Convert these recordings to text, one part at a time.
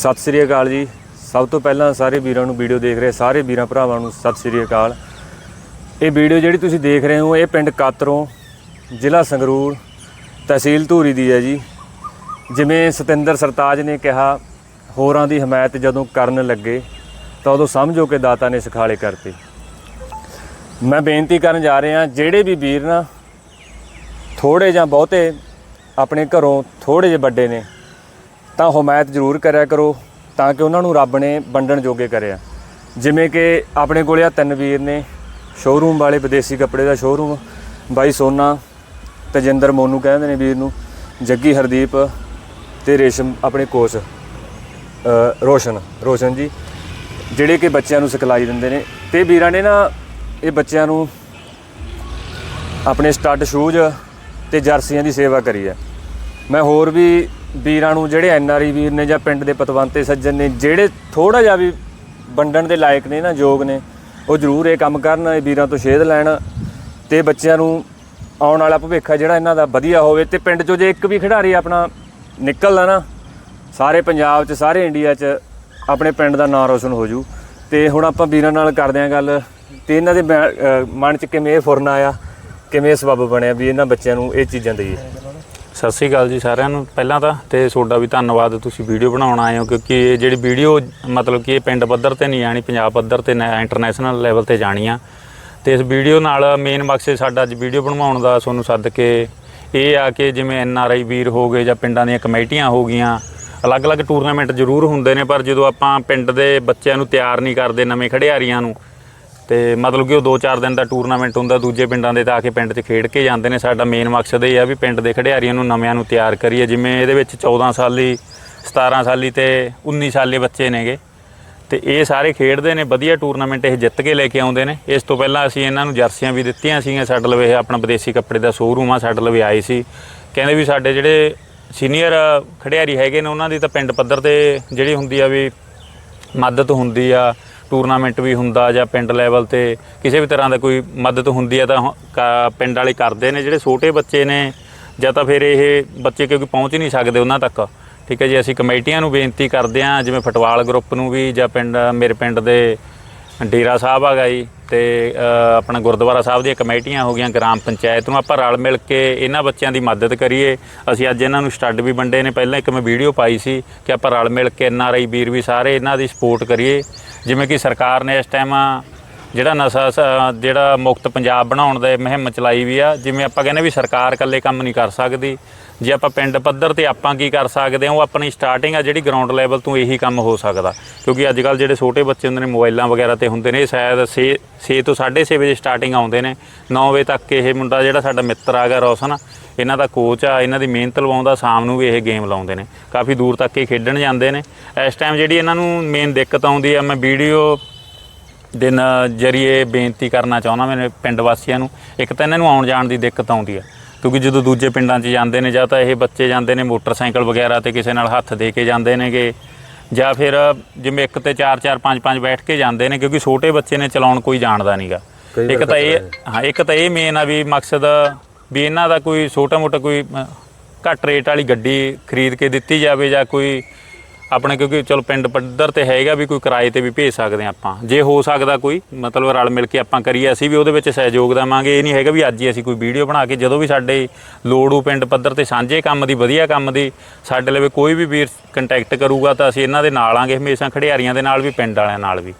ਸਤਿ ਸ੍ਰੀ ਅਕਾਲ ਜੀ। ਸਭ ਤੋਂ ਪਹਿਲਾਂ ਸਾਰੇ ਵੀਰਾਂ ਨੂੰ ਵੀਡੀਓ ਦੇਖ ਰਹੇ, ਸਾਰੇ ਵੀਰਾਂ ਭਰਾਵਾਂ ਨੂੰ ਸਤਿ ਸ੍ਰੀ ਅਕਾਲ। ਇਹ ਵੀਡੀਓ ਜਿਹੜੀ ਤੁਸੀਂ ਦੇਖ ਰਹੇ ਹੋ, ਇਹ ਪਿੰਡ ਕਾਤਰੋਂ ਜ਼ਿਲ੍ਹਾ ਸੰਗਰੂਰ ਤਹਿਸੀਲ ਧੂਰੀ ਦੀ ਹੈ ਜੀ। ਜਿਵੇਂ ਸਤਿੰਦਰ ਸਰਤਾਜ ਨੇ ਕਿਹਾ, ਹੋਰਾਂ ਦੀ ਹਮਾਇਤ ਜਦੋਂ ਕਰਨ ਲੱਗੇ, ਤਾਂ ਉਦੋਂ ਸਮਝੋ ਕਿ ਦਾਤਾ ਨੇ ਸਿਖਾਲੇ ਕਰਤੇ। ਮੈਂ ਬੇਨਤੀ ਕਰਨ ਜਾ ਰਿਹਾ, ਜਿਹੜੇ ਵੀ ਵੀਰ ਨਾ ਥੋੜੇ ਜਾਂ ਬਹੁਤੇ ਆਪਣੇ ਘਰੋਂ ਥੋੜੇ ਜਿਹੇ ਵੱਡੇ ਨੇ ਤਾਂ ਹਮਾਇਤ ਜ਼ਰੂਰ ਕਰਿਆ ਕਰੋ ਤਾਂ ਕਿ ਉਹਨਾਂ ਨੂੰ ਰੱਬ ਨੇ ਵੰਡਣ ਜੋਗੇ ਕਰਿਆ। ਜਿਵੇਂ ਕਿ ਆਪਣੇ ਕੋਲੇ ਆ ਤਿੰਨ ਵੀਰ ਨੇ ਸ਼ੋਰੂਮ ਵਾਲੇ ਵਿਦੇਸ਼ੀ ਕੱਪੜੇ ਦਾ ਸ਼ੋਰੂਮ ਬਾਈ ਸੋਨਾ ਤਜਿੰਦਰ ਮੋਨੂ ਕਹਿੰਦੇ ਨੇ ਵੀਰ ਨੂੰ ਜੱਗੀ ਹਰਦੀਪ ਤੇ ਰੇਸ਼ਮ ਆਪਣੇ ਕੋਚ ਅ, ਰੋਸ਼ਨ ਰੋਸ਼ਨ ਜੀ ਜਿਹੜੇ ਕਿ ਬੱਚਿਆਂ ਨੂੰ ਸਿਖਲਾਈ ਦਿੰਦੇ ਨੇ। ਤੇ ਵੀਰਾਂ ਨੇ ਨਾ ਇਹ ਬੱਚਿਆਂ ਨੂੰ ਆਪਣੇ ਸਟੱਡ ਸ਼ੂਜ਼ ਤੇ ਜਰਸੀਆਂ ਦੀ ਸੇਵਾ ਕਰੀ ਹੈ ਮੈਂ ਹੋਰ ਵੀ ਵੀਰਾਂ ਨੂੰ ਜਿਹੜੇ ਐਨਆਰਈ ਵੀਰ ਨੇ ਜਾਂ ਪਿੰਡ ਦੇ ਪਤਵੰਤੇ ਸੱਜਣ ਨੇ, ਜਿਹੜੇ ਥੋੜਾ ਜਿਹਾ ਵੀ ਵੰਡਣ ਦੇ ਲਾਇਕ ਨੇ ਨਾ, ਯੋਗ ਨੇ, ਉਹ ਜ਼ਰੂਰ ਇਹ ਕੰਮ ਕਰਨ, ਇਹ ਵੀਰਾਂ ਤੋਂ ਸ਼ੇਧ ਲੈਣ ਤੇ ਬੱਚਿਆਂ ਨੂੰ ਆਉਣ ਵਾਲਾ ਭਵਿੱਖ ਜਿਹੜਾ ਇਹਨਾਂ ਦਾ ਵਧੀਆ ਹੋਵੇ ਤੇ ਪਿੰਡ ਚੋਂ ਜੇ ਇੱਕ ਵੀ ਖਿਡਾਰੀ ਆਪਣਾ ਨਿਕਲਦਾ ਨਾ, ਸਾਰੇ ਪੰਜਾਬ 'ਚ, ਸਾਰੇ ਇੰਡੀਆ 'ਚ ਆਪਣੇ ਪਿੰਡ ਦਾ ਨਾਂ ਰੋਸ਼ਨ ਹੋ ਜੂ। ਤੇ ਹੁਣ ਆਪਾਂ ਵੀਰਾਂ ਨਾਲ ਕਰਦੇ ਆਂ ਗੱਲ, ਤੇ ਇਹਨਾਂ ਦੇ ਮੈਂ- ਮਨ 'ਚ ਕਿਵੇਂ ਇਹ ਫੁਰਨ ਆਇਆ, ਕਿਵੇਂ ਇਹ ਸਬੱਬ ਬਣਿਆ ਵੀ ਇਹਨਾਂ ਬੱਚਿਆਂ ਨੂੰ ਇਹ ਚੀਜ਼ਾਂ ਦਈਏ? ਸਤਿ ਸ੍ਰੀ ਅਕਾਲ ਜੀ ਸਾਰਿਆਂ ਨੂੰ ਪਹਿਲਾਂ ਤਾਂ ਤੇ ਤੁਹਾਡਾ ਵੀ ਧੰਨਵਾਦ ਤੁਸੀਂ ਵੀਡੀਓ ਬਣਾਉਣ ਆਏ ਹੋ ਕਿਉਂਕਿ ਇਹ ਜਿਹੜੀ ਵੀਡੀਓ, ਮਤਲਬ ਕਿ ਇਹ ਪਿੰਡ ਪੱਧਰ ਤੇ ਨਹੀਂ ਆਣੀ, ਪੰਜਾਬ ਪੱਧਰ ਤੇ ਇੰਟਰਨੈਸ਼ਨਲ ਲੈਵਲ ਤੇ ਜਾਣੀ ਆ। ਤੇ ਇਸ ਵੀਡੀਓ ਨਾਲ ਮੇਨ ਮਕਸਦ ਸਾਡਾ ਅੱਜ ਵੀਡੀਓ ਬਣਵਾਉਣ ਦਾ ਤੁਹਾਨੂੰ ਸੱਦ ਕੇ ਇਹ ਆ ਕਿ ਜਿਵੇਂ ਐਨ ਆਰ ਆਈ ਵੀਰ ਹੋ ਗਏ ਜਾਂ ਪਿੰਡਾਂ ਦੀਆਂ ਕਮੇਟੀਆਂ ਹੋ ਗਈਆਂ, ਅਲੱਗ-ਅਲੱਗ ਟੂਰਨਾਮੈਂਟ ਜ਼ਰੂਰ ਹੁੰਦੇ ਨੇ, ਪਰ ਜਦੋਂ ਆਪਾਂ ਪਿੰਡ ਦੇ ਬੱਚਿਆਂ ਨੂੰ ਤਿਆਰ ਨਹੀਂ ਕਰਦੇ, ਨਵੇਂ ਖਿਡਾਰੀਆਂ ਨੂੰ ਤੇ ਮਤਲਬ ਕਿ ਉਹ 2-4 ਦਿਨ ਦਾ ਟੂਰਨਾਮੈਂਟ ਹੁੰਦਾ, ਦੂਜੇ ਪਿੰਡਾਂ ਦੇ ਤਾਂ ਆ ਕੇ ਪਿੰਡ 'ਚ ਖੇਡ ਕੇ ਜਾਂਦੇ ਨੇ। ਸਾਡਾ ਮੇਨ ਮਕਸਦ ਇਹ ਆ ਵੀ ਪਿੰਡ ਦੇ ਖਿਡਾਰੀਆਂ ਨੂੰ ਨਵਿਆਂ ਨੂੰ ਤਿਆਰ ਕਰੀਏ। ਜਿਵੇਂ ਇਹਦੇ ਵਿੱਚ 14 ਸਾਲੀ 17 ਸਾਲੀ ਤੇ 19 ਸਾਲੇ ਬੱਚੇ ਨੇਗੇ। ਤੇ ਇਹ ਸਾਰੇ ਖੇਡਦੇ ਨੇ, ਵਧੀਆ ਟੂਰਨਾਮੈਂਟ ਇਹ ਜਿੱਤ ਕੇ ਲੈ ਕੇ ਆਉਂਦੇ ਨੇ। ਇਸ ਤੋਂ ਪਹਿਲਾਂ ਅਸੀਂ ਇਹਨਾਂ ਨੂੰ ਜਰਸੀਆਂ ਵੀ ਦਿੱਤੀਆਂ ਸੀਗੀਆਂ। ਸਾਡੇ ਲਵੇ ਇਹ ਆਪਣਾ ਵਿਦੇਸ਼ੀ ਕੱਪੜੇ ਦਾ ਸ਼ੋਰੂਮ ਆ, ਸਾਡੇ ਲਵੇ ਆਏ ਸੀ। ਕਹਿੰਦੇ ਵੀ ਸਾਡੇ ਜਿਹੜੇ ਸੀਨੀਅਰ ਖਿਡਾਰੀ ਹੈਗੇ ਨੇ, ਉਹਨਾਂ ਦੀ ਤਾਂ ਪਿੰਡ ਪੱਧਰ ਤੇ ਜਿਹੜੀ ਹੁੰਦੀ ਆ ਵੀ ਮਦਦ ਹੁੰਦੀ ਆ। ਟੂਰਨਾਮੈਂਟ ਵੀ ਹੁੰਦਾ ਜਾਂ ਪਿੰਡ ਲੈਵਲ ਤੇ ਕਿਸੇ ਵੀ ਤਰ੍ਹਾਂ ਦਾ ਕੋਈ ਮਦਦ ਹੁੰਦੀ ਹੈ ਤਾਂ ਹੁ- ਪਿੰਡ ਵਾਲੇ ਕਰਦੇ ਨੇ ਜਿਹੜੇ ਛੋਟੇ ਬੱਚੇ ਨੇ ਜਾਂ ਤਾਂ ਫਿਰ ਇਹ ਬੱਚੇ ਕਿਉਂਕਿ ਪਹੁੰਚ ਨਹੀਂ ਸਕਦੇ ਉਹਨਾਂ ਤੱਕ। ਠੀਕ ਹੈ ਜੀ ਅਸੀਂ ਕਮੇਟੀਆਂ ਨੂੰ ਬੇਨਤੀ ਕਰਦੇ ਹਾਂ ਜਿਵੇਂ ਫੁੱਟਬਾਲ ਗਰੁੱਪ ਨੂੰ ਵੀ ਜਾਂ ਪਿੰਡ ਮੇਰੇ ਪਿੰਡ ਦੇ ਡੇਰਾ ਸਾਹਿਬ ਹੈਗਾ ਜੀ ਤੇ ਅ, ਆਪਣਾ ਗੁਰਦੁਆਰਾ ਸਾਹਿਬ ਦੀਆਂ ਕਮੇਟੀਆਂ ਹੋ ਗਈਆਂ ਗ੍ਰਾਮ ਪੰਚਾਇਤ ਨੂੰ ਆਪਾਂ ਰਲ ਮਿਲ ਕੇ ਇਹਨਾਂ ਬੱਚਿਆਂ ਦੀ ਮਦਦ ਕਰੀਏ। ਅਸੀਂ ਅੱਜ ਇਹਨਾਂ ਨੂੰ ਸਟੱਡ ਵੀ ਵੰਡੇ ਨੇ ਪਹਿਲਾਂ ਇੱਕ ਮੈਂ ਵੀਡੀਓ ਪਾਈ ਸੀ ਕਿ ਆਪਾਂ ਰਲ ਮਿਲ ਕੇ ਐਨ ਆਰ ਆਈ ਵੀਰ ਵੀ ਸਾਰੇ ਇਹਨਾਂ ਦੀ ਸਪੋਰਟ ਕਰੀਏ। ਜਿਵੇਂ ਕਿ ਸਰਕਾਰ ਨੇ ਇਸ ਟਾਈਮ ਜਿਹੜਾ ਨਸ਼ਾ ਸ- ਜਿਹੜਾ ਮੁਕਤ ਪੰਜਾਬ ਬਣਾਉਣ ਦੇ ਮੁਹਿੰਮ ਚਲਾਈ ਵੀ ਆ, ਜਿਵੇਂ ਆਪਾਂ ਕਹਿੰਦੇ ਵੀ ਸਰਕਾਰ ਇਕੱਲੇ ਕੰਮ ਨਹੀਂ ਕਰ ਸਕਦੀ। ਜੇ ਆਪਾਂ ਪਿੰਡ ਪੱਧਰ ਤੇ ਆਪਾਂ ਕੀ ਕਰ ਸਕਦੇ ਹਾਂ, ਉਹ ਆਪਣੀ ਸਟਾਰਟਿੰਗ ਆ ਜਿਹੜੀ ਗਰਾਊਂਡ ਲੈਵਲ ਤੋਂ ਇਹੀ ਕੰਮ ਹੋ ਸਕਦਾ। ਕਿਉਂਕਿ ਅੱਜ ਕੱਲ ਜਿਹੜੇ ਛੋਟੇ ਬੱਚੇ ਹੁੰਦੇ ਨੇ, ਮੋਬਾਈਲਾਂ ਵਗੈਰਾ ਤੇ ਹੁੰਦੇ ਨੇ ਇਹ ਸ਼ਾਇਦ 6 6 ਤੋਂ 6:30 ਵਜੇ ਸਟਾਰਟਿੰਗ ਆਉਂਦੇ ਨੇ। 9 ਵਜੇ ਤੱਕ ਇਹ ਮੁੰਡਾ ਜਿਹੜਾ ਸਾਡਾ ਮਿੱਤਰ ਆ ਗਿਆ ਰੋਸ਼ਨ ਇਹਨਾਂ ਦਾ ਕੋਚ ਆ, ਇਹਨਾਂ ਦੀ ਮਿਹਨਤ ਲਵਾਉਂਦਾ, ਸ਼ਾਮ ਨੂੰ ਵੀ ਇਹ ਗੇਮ ਲਾਉਂਦੇ ਨੇ। ਕਾਫੀ ਦੂਰ ਤੱਕ ਇਹ ਖੇਡਣ ਜਾਂਦੇ ਨੇ। ਇਸ ਟਾਈਮ ਜਿਹੜੀ ਇਹਨਾਂ ਨੂੰ ਮੇਨ ਦਿੱਕਤ ਆਉਂਦੀ ਆ, ਮੈਂ ਵੀਡੀਓ ਦੇ ਨ- ਜਰੀਏ ਬੇਨਤੀ ਕਰਨਾ ਚਾਹੁੰਦਾ, ਮੇਰੇ ਪਿੰਡ ਵਾਸੀਆਂ ਨੂੰ। ਇੱਕ ਤਾਂ ਇਹਨਾਂ ਨੂੰ ਆਉਣ ਜਾਣ ਦੀ ਦਿੱਕਤ ਆਉਂਦੀ ਆ। ਕਿਉਂਕਿ ਜਦੋਂ ਦੂਜੇ ਪਿੰਡਾਂ 'ਚ ਜਾਂਦੇ ਨੇ ਜਾਂ ਤਾਂ ਇਹ ਬੱਚੇ ਜਾਂਦੇ ਨੇ ਮੋਟਰਸਾਈਕਲ ਵਗੈਰਾ ਤੇ ਕਿਸੇ ਨਾਲ ਹੱਥ ਦੇ ਕੇ ਜਾਂਦੇ ਨੇਗੇ ਜਾਂ ਫਿਰ ਜਿਵੇਂ ਇੱਕ ਤੇ 4 4 5 5 ਬੈਠ ਕੇ ਜਾਂਦੇ ਨੇ ਕਿਉਂਕਿ ਛੋਟੇ ਬੱਚੇ ਨੇ ਚਲਾਉਣ ਕੋਈ ਜਾਣਦਾ ਨਹੀਂਗਾ ਇੱਕ ਤਾਂ ਇਹ ਹਾਂ। ਇੱਕ ਤਾਂ ਇਹ ਮੇਨ ਆ ਵੀ ਮਕਸਦ ਵੀ ਇਹਨਾਂ ਦਾ ਕੋਈ ਛੋਟਾ ਮੋਟਾ ਕੋਈ ਘੱਟ ਰੇਟ ਵਾਲੀ ਗੱਡੀ ਖਰੀਦ ਕੇ ਦਿੱਤੀ ਜਾਵੇ ਜਾਂ ਕੋਈ ਆਪਣੇ ਕਿਉਂਕਿ ਚਲੋ ਪਿੰਡ ਪੱਧਰ ਤੇ ਹੈਗਾ ਵੀ ਕੋਈ ਕਿਰਾਏ ਤੇ ਵੀ ਭੇਜ ਸਕਦੇ ਹਾਂ ਆਪਾਂ। ਜੇ ਹੋ ਸਕਦਾ ਕੋਈ, ਮਤਲਬ ਰਲ ਮਿਲ ਕੇ ਆਪਾਂ ਕਰੀਏ, ਅਸੀਂ ਵੀ ਉਹਦੇ ਵਿੱਚ ਸਹਿਯੋਗ ਦੇਵਾਂਗੇ। ਇਹ ਨਹੀਂ ਹੈਗਾ ਵੀ ਅੱਜ ਹੀ ਅਸੀਂ ਕੋਈ ਵੀਡੀਓ ਬਣਾ ਕੇ, ਜਦੋਂ ਵੀ ਸਾਡੇ ਲੋੜ ਹੋ ਪਿੰਡ ਪੱਧਰ ਤੇ ਸਾਂਝੇ ਕੰਮ ਦੀ, ਵਧੀਆ ਕੰਮ ਦੀ ਸਾਡੇ ਲਈ ਕੋਈ ਵੀ ਵੀਰ ਕੰਟੈਕਟ ਕਰੂਗਾ ਤਾਂ ਅਸੀਂ ਇਹਨਾਂ ਦੇ ਨਾਲ ਆਂਗੇ, ਹਮੇਸ਼ਾ ਖਿਡਾਰੀਆਂ ਦੇ ਨਾਲ ਵੀ, ਪਿੰਡ ਵਾਲਿਆਂ ਨਾਲ ਵੀ।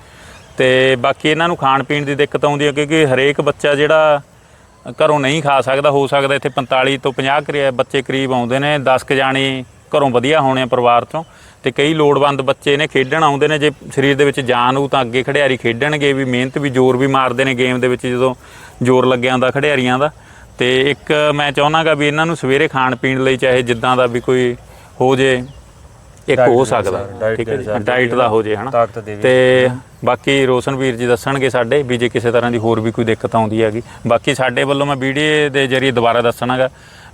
ਤੇ ਬਾਕੀ ਇਹਨਾਂ ਨੂੰ ਖਾਣ ਪੀਣ ਦੀ ਦਿੱਕਤ ਆਉਂਦੀ ਹੈ ਕਿਉਂਕਿ ਹਰੇਕ ਬੱਚਾ ਜਿਹੜਾ ਘਰੋਂ ਨਹੀਂ ਖਾ ਸਕਦਾ, ਹੋ ਸਕਦਾ ਇੱਥੇ 45 ਤੋਂ 50 ਕਰੀ ਬੱਚੇ ਕਰੀਬ ਆਉਂਦੇ ਨੇ 10 ਕ ਜਾਣੇ ਘਰੋਂ ਵਧੀਆ ਹੋਣੇ ਆ ਪਰਿਵਾਰ ਤੋਂ ਤੇ ਕਈ ਲੋੜਵੰਦ ਬੱਚੇ ਨੇ ਖੇਡਣ ਆਉਂਦੇ ਨੇ ਜੇ ਸਰੀਰ ਦੇ ਵਿੱਚ ਜਾਨ ਹੋਊ ਤਾਂ ਅੱਗੇ ਖਿਡਾਰੀ ਖੇਡਣਗੇ ਵੀ ਮਿਹਨਤ ਵੀ ਜ਼ੋਰ ਵੀ ਮਾਰਦੇ ਨੇ ਗੇਮ ਦੇ ਵਿੱਚ ਜਦੋਂ ਜ਼ੋਰ ਲੱਗਿਆ ਹੁੰਦਾ ਖਿਡਾਰੀਆਂ ਦਾ। ਤੇ ਇੱਕ ਮੈਂ ਚਾਹੁੰਦਾਗਾ ਵੀ ਇਹਨਾਂ ਨੂੰ ਸਵੇਰੇ ਖਾਣ ਪੀਣ ਲਈ ਚਾਹੇ ਜਿੱਦਾਂ ਦਾ ਵੀ ਕੋਈ ਹੋ ਜੇ ਇੱਕ ਹੋ ਸਕਦਾ। ਠੀਕ ਹੈ ਡਾਈਟ ਦਾ ਹੋ ਜੇ ਹਨਾ। ਤੇ ਬਾਕੀ ਰੋਸ਼ਨਵੀਰ ਜੀ ਦੱਸਣਗੇ ਸਾਡੇ ਵੀ ਜੇ ਕਿਸੇ ਤਰ੍ਹਾਂ ਦੀ ਹੋਰ ਵੀ ਕੋਈ ਦਿੱਕਤ ਆਉਂਦੀ ਹੈਗੀ। ਬਾਕੀ ਸਾਡੇ ਵੱਲੋਂ ਮੈਂ ਵੀਡੀਓ ਦੇ ਜਰੀਏ ਦੁਬਾਰਾ ਦੱਸਣਾਗਾ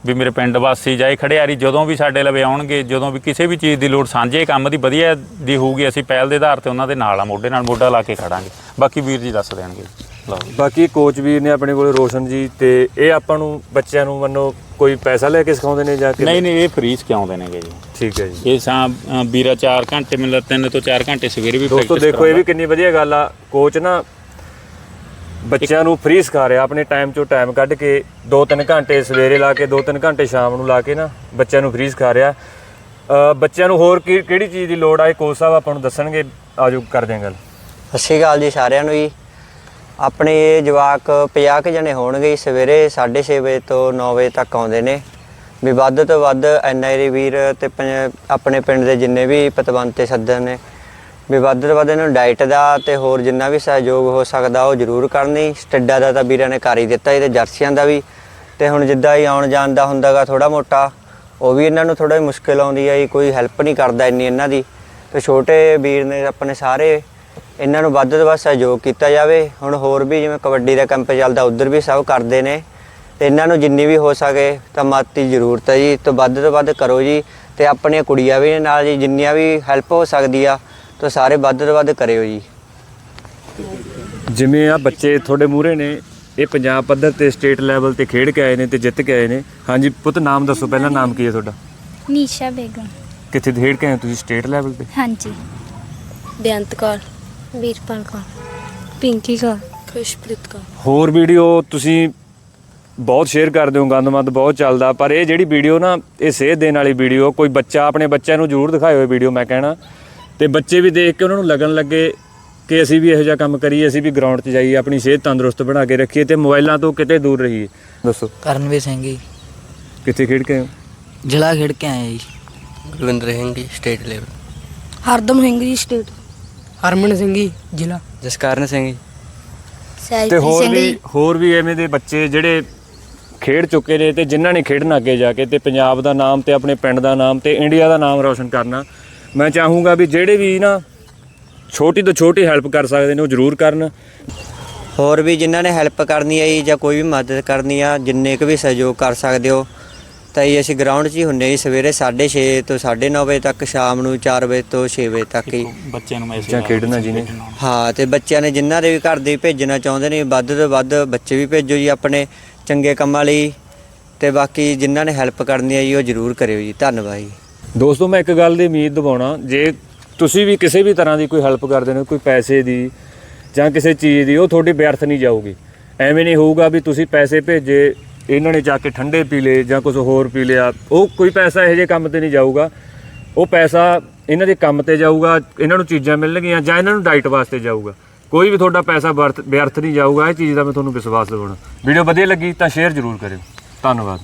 ਵੀ ਮੇਰੇ ਪਿੰਡ ਵਾਸੀ ਜਾਏ ਖੜਿਆਰੀ ਜਦੋਂ ਵੀ ਸਾਡੇ ਲਵੇ ਆਉਣਗੇ ਜਦੋਂ ਵੀ ਕਿਸੇ ਵੀ ਚੀਜ਼ ਦੀ ਲੋੜ ਸਾਂਝੇ ਕੰਮ ਦੀ ਵਧੀਆ ਦੀ ਹੋਊਗੀ ਅਸੀਂ ਪਹਿਲ ਦੇ ਆਧਾਰ ਤੇ ਉਹਨਾਂ ਦੇ ਨਾਲ ਆ ਮੋਢੇ ਨਾਲ ਮੋਢਾ ਲਾ ਕੇ ਖੜਾਂਗੇ। ਬਾਕੀ ਵੀਰ ਜੀ ਦੱਸ ਦੇਣਗੇ। ਲਓ ਜੀ। ਬਾਕੀ ਕੋਚ ਵੀਰ ਨੇ ਆਪਣੇ ਕੋਲ ਰੋਸ਼ਨ ਜੀ ਤੇ ਇਹ ਆਪਾਂ ਨੂੰ ਬੱਚਿਆਂ ਨੂੰ ਮੰਨੋ ਕੋਈ ਪੈਸਾ ਲੈ ਕੇ ਸਿਖਾਉਂਦੇ ਨੇ ਜਾਂ ਕਿ ਨਹੀਂ ਨਹੀਂ ਇਹ ਫ੍ਰੀ ਸਿਖਾਉਂਦੇ ਨੇਗੇ ਜੀ। ਠੀਕ ਹੈ ਜੀ। ਇਹ ਸਾਂ ਅ, ਵੀਰਾ 4 ਘੰਟੇ ਮਿਲਦਾ 3 ਤੋਂ 4 ਘੰਟੇ ਸਵੇਰੇ ਵੀ ਦੋਸਤੋ practice ਦੇਖੋ ਇਹ ਵੀ ਕਰਾਉਂਦਾ। ਕਿੰਨੀ ਵਧੀਆ ਗੱਲ ਆ। ਕੋਚ ਨਾ ਬੱਚਿਆਂ ਨੂੰ ਫ੍ਰੀ ਸਿਖਾ ਰਿਹਾ, ਆਪਣੇ ਟਾਈਮ ਚੋਂ ਟਾਈਮ ਕੱਢ ਕੇ 2-3 ਘੰਟੇ ਸਵੇਰੇ ਲਾ ਕੇ 2-3 ਘੰਟੇ ਸ਼ਾਮ ਨੂੰ ਲਾ ਕੇ ਨਾ ਬੱਚਿਆਂ ਨੂੰ ਫ੍ਰੀ ਸਿਖਾ ਰਿਹਾ। ਬੱਚਿਆਂ ਨੂੰ ਹੋਰ ਕੀ- ਕਿਹੜੀ ਚੀਜ਼ ਦੀ ਲੋੜ ਆ? ਇਹ ਕੋਚ ਸਾਹਿਬ ਆਪਾਂ ਨੂੰ ਦੱਸਣਗੇ, ਆਜੋ ਕਰਦੇ ਹਾਂ ਗੱਲ। ਸਤਿ ਸ਼੍ਰੀ ਅਕਾਲ ਜੀ ਸਾਰਿਆਂ ਨੂੰ ਜੀ। ਆਪਣੇ ਜਵਾਕ 50 ਕੁ ਜਣੇ ਹੋਣਗੇ ਜੀ। ਸਵੇਰੇ 6:30 ਵਜੇ ਤੋਂ 9 ਵਜੇ ਤੱਕ ਆਉਂਦੇ ਨੇ। ਵੀ ਵੱਧ ਤੋਂ ਵੱਧ ਐਨਆਈਰੀ ਵੀਰ ਤੇ ਪੰਜ- ਆਪਣੇ ਪਿੰਡ ਦੇ ਜਿੰਨੇ ਵੀ ਪਤਵੰਤੇ ਸੱਦਣ ਨੇ ਵੀ ਵੱਧ ਤੋਂ ਵੱਧ ਇਹਨਾਂ ਨੂੰ ਡਾਈਟ ਦਾ ਤੇ ਹੋਰ ਜਿੰਨਾ ਵੀ ਸਹਿਯੋਗ ਹੋ ਸਕਦਾ ਉਹ ਜ਼ਰੂਰ ਕਰਨੀ। ਸਟੱਡਾ ਦਾ ਤਾਂ ਵੀਰਾਂ ਨੇ ਕਰ ਹੀ ਦਿੱਤਾ ਜੀ ਤੇ ਜਰਸੀਆਂ ਦਾ ਵੀ। ਤੇ ਹੁਣ ਜਿੱਦਾਂ ਹੀ ਆਉਣ ਜਾਣ ਦਾ ਹੁੰਦਾਗਾ ਥੋੜਾ ਮੋਟਾ, ਉਹ ਵੀ ਇਹਨਾਂ ਨੂੰ ਥੋੜਾ ਮੁਸ਼ਕਿਲ ਆਉਂਦੀ ਹੈ ਜੀ, ਕੋਈ ਹੈਲਪ ਨਹੀਂ ਕਰਦਾ ਇੰਨੀ ਇਹਨਾਂ ਦੀ। ਤੇ ਛੋਟੇ ਵੀਰ ਨੇ ਆਪਣੇ ਸਾਰੇ ਇਹਨਾਂ ਨੂੰ ਵੱਧ ਤੋਂ ਵੱਧ ਸਹਿਯੋਗ ਕੀਤਾ ਜਾਵੇ। ਹੁਣ ਹੋਰ ਵੀ ਜਿਵੇਂ ਕਬੱਡੀ ਦਾ ਕੈਂਪ ਚੱਲਦਾ, ਉਧਰ ਵੀ ਸਭ ਕਰਦੇ ਨੇ। ਤੇ ਇਹਨਾਂ ਨੂੰ ਜਿੰਨੀ ਵੀ ਹੋ ਸਕੇ ਤਾਂ ਮਦਦ ਦੀ ਜ਼ਰੂਰਤ ਹੈ ਜੀ। ਤੋਂ ਵੱਧ ਤੋਂ ਵੱਧ ਕਰੋ ਜੀ। ਤੇ ਆਪਣੀਆਂ ਕੁੜੀਆਂ ਵੀ ਨਾਲ ਜੀ, ਜਿੰਨੀਆਂ ਵੀ ਹੈਲਪ ਹੋ ਸਕਦੀ ਆ ਤਾਂ ਸਾਰੇ ਵੱਧ ਤੋਂ ਵੱਧ ਕਰਿਓ ਜੀ। ਜਿਵੇਂ ਆ ਬੱਚੇ ਤੁਹਾਡੇ ਮੂਹਰੇ ਨੇ ਇਹ ਪੰਜਾਬ ਪੱਧਰ ਤੇ ਸਟੇਟ ਲੈਵਲ ਤੇ ਖੇਡ ਕੇ ਆਏ ਨੇ ਤੇ ਜਿੱਤ ਕੇ ਆਏ ਨੇ। ਹਾਂਜੀ ਪੁੱਤ ਨਾਮ ਦੱਸੋ ਪਹਿਲਾਂ ਨਾਮ ਕੀ ਹੈ ਤੁਹਾਡਾ? ਨੀਸ਼ਾ ਬੇਗਮ। ਕਿੱਥੇ ਖੇਡ ਕੇ ਆਏ ਤੁਸੀਂ ਸਟੇਟ ਲੈਵਲ ਤੇ? ਹਾਂਜੀ। ਬੇਅੰਤ ਕੌਰ ਵੀਰਪਾਲ ਕੌਰ ਪਿੰਕੀ ਕੌਰ ਖੁਸ਼ਪ੍ਰੀਤ ਕੌਰ। ਹੋਰ ਵੀਡੀਓ ਤੁਸੀਂ ਬਹੁਤ ਸ਼ੇਅਰ ਕਰਦੇ ਹੋ ਗੰਦਮੰਦ ਬਹੁਤ ਚੱਲਦਾ ਪਰ ਇਹ ਜਿਹੜੀ ਵੀਡੀਓ ਨਾ ਇਹ ਸੇਧ ਦੇਣ ਵਾਲੀ ਵੀਡੀਓ ਕੋਈ ਬੱਚਾ ਆਪਣੇ ਬੱਚਿਆਂ ਨੂੰ ਜ਼ਰੂਰ ਦਿਖਾਇਓ ਇਹ ਵੀਡੀਓ ਮੈਂ ਕਹਿਣਾ। ਤੇ ਬੱਚੇ ਵੀ ਦੇਖ ਕੇ ਉਹਨਾਂ ਨੂੰ ਲੱਗਣ ਲੱਗੇ ਕਿ ਅਸੀਂ ਵੀ ਇਹੋ ਜਿਹਾ ਕੰਮ ਕਰੀਏ ਅਸੀਂ ਵੀ ਗਰਾਊਂਡ 'ਚ ਜਾਈਏ ਆਪਣੀ ਸਿਹਤ ਤੰਦਰੁਸਤ ਬਣਾ ਕੇ ਰੱਖੀਏ ਤੇ ਮੋਬਾਈਲਾਂ ਤੋਂ ਕਿਤੇ ਦੂਰ ਰਹੀਏ। ਦੱਸੋ। ਕਰਨਵੀਰ ਸਿੰਘ ਜੀ। ਕਿੱਥੇ ਖੇਡ ਕੇ ਆਏ ਹੋ? ਜ਼ਿਲ੍ਹਾ ਖੇਡ ਕੇ ਆਏ ਜੀ। Gurvinder Singh ji state level Hardam Singh ji state Harman Singh ji ਜ਼ਿਲ੍ਹਾ। ਜਸਕਰਨ ਸਿੰਘ ਜੀ। ਤੇ ਹੋਰ ਵੀ ਹੋਰ ਵੀ ਐਵੇਂ ਦੇ ਬੱਚੇ ਜਿਹੜੇ ਖੇਡ ਚੁੱਕੇ ਨੇ ਤੇ ਜਿਨ੍ਹਾਂ ਨੇ ਖੇਡਣਾ ਅੱਗੇ ਜਾ ਕੇ ਤੇ ਪੰਜਾਬ ਦਾ ਨਾਮ ਤੇ ਆਪਣੇ ਪਿੰਡ ਦਾ ਨਾਮ ਤੇ ਇੰਡੀਆ ਦਾ ਨਾਮ ਰੌਸ਼ਨ ਕਰਨਾ ਮੈਂ ਚਾਹੂੰਗਾ ਵੀ ਜਿਹੜੇ ਵੀ ਨਾ ਛੋਟੀ ਤੋਂ ਛੋਟੀ ਹੈਲਪ ਕਰ ਸਕਦੇ ਨੇ ਉਹ ਜ਼ਰੂਰ ਕਰਨ। ਹੋਰ ਵੀ ਜਿਨ੍ਹਾਂ ਨੇ ਹੈਲਪ ਕਰਨੀ ਹੈ ਜੀ ਜਾਂ ਕੋਈ ਵੀ ਮਦਦ ਕਰਨੀ ਆ ਜਿੰਨੇ ਕੁ ਵੀ ਸਹਿਯੋਗ ਕਰ ਸਕਦੇ ਹੋ ਤਾਂ ਜੀ ਅਸੀਂ ਗਰਾਊਂਡ 'ਚ ਹੀ ਹੁੰਨੇ ਜੀ ਸਵੇਰੇ 6:30 ਤੋਂ 9:30 ਵਜੇ ਤੱਕ ਸ਼ਾਮ ਨੂੰ 4 ਵਜੇ ਤੋਂ 6 ਵਜੇ ਤੱਕ ਹੀ। ਬੱਚਿਆਂ ਨੂੰ ਮੈਸੇਜ ਜਾਂ ਖੇਡਣਾ ਜਿਹਨੇ। ਹਾਂ ਤੇ ਬੱਚਿਆਂ ਨੇ ਜਿਨ੍ਹਾਂ ਦੇ ਵੀ ਘਰ ਦੇ ਭੇਜਣਾ ਚਾਹੁੰਦੇ ਨੇ ਵੱਧ ਤੋਂ ਵੱਧ ਬੱਚੇ ਵੀ ਭੇਜੋ ਜੀ ਆਪਣੇ ਚੰਗੇ ਕੰਮਾਂ ਲਈ ਤੇ ਬਾਕੀ ਜਿਨ੍ਹਾਂ ਨੇ ਹੈਲਪ ਕਰਨੀ ਹੈ ਜੀ ਉਹ ਜ਼ਰੂਰ ਕਰਿਓ ਜੀ। ਧੰਨਵਾਦ ਜੀ। ਦੋਸਤੋ, ਮੈਂ ਇੱਕ ਗੱਲ ਦੀ ਉਮੀਦ ਦਿਵਾਉਣਾ, ਜੇ ਤੁਸੀਂ ਵੀ ਕਿਸੇ ਵੀ ਤਰ੍ਹਾਂ ਦੀ ਕੋਈ ਹੈਲਪ ਕਰਦੇ ਨੇ, ਕੋਈ ਪੈਸੇ ਦੀ ਜਾਂ ਕਿਸੇ ਚੀਜ਼ ਦੀ, ਉਹ ਤੁਹਾਡੀ ਵਿਅਰਥ ਨਹੀਂ ਜਾਊਗੀ। ਐਵੇਂ ਨਹੀਂ ਹੋਊਗਾ ਵੀ ਤੁਸੀਂ ਪੈਸੇ ਭੇਜੇ, ਇਹਨਾਂ ਨੇ ਜਾ ਕੇ ਠੰਡੇ ਪੀ ਲਏ ਜਾਂ ਕੁਝ ਹੋਰ ਪੀ ਲਿਆ। ਉਹ ਕੋਈ ਪੈਸਾ ਇਹੋ ਜਿਹੇ ਕੰਮ ਤੇ ਨਹੀਂ ਜਾਊਗਾ। ਉਹ ਪੈਸਾ ਇਹਨਾਂ ਦੇ ਕੰਮ ਤੇ ਜਾਊਗਾ, ਇਹਨਾਂ ਨੂੰ ਚੀਜ਼ਾਂ ਮਿਲਣਗੀਆਂ ਜਾਂ ਇਹਨਾਂ ਨੂੰ ਡਾਈਟ ਵਾਸਤੇ ਜਾਊਗਾ। ਕੋਈ ਵੀ ਤੁਹਾਡਾ ਪੈਸਾ ਵਿਅਰਥ ਵਿਅਰਥ ਨਹੀਂ ਜਾਊਗਾ, ਇਹ ਚੀਜ਼ ਦਾ ਮੈਂ ਤੁਹਾਨੂੰ ਵਿਸ਼ਵਾਸ ਦਿਵਾਉਣਾ। ਵੀਡੀਓ ਵਧੀਆ ਲੱਗੀ ਤਾਂ ਸ਼ੇਅਰ ਜ਼ਰੂਰ ਕਰਿਓ। ਧੰਨਵਾਦ।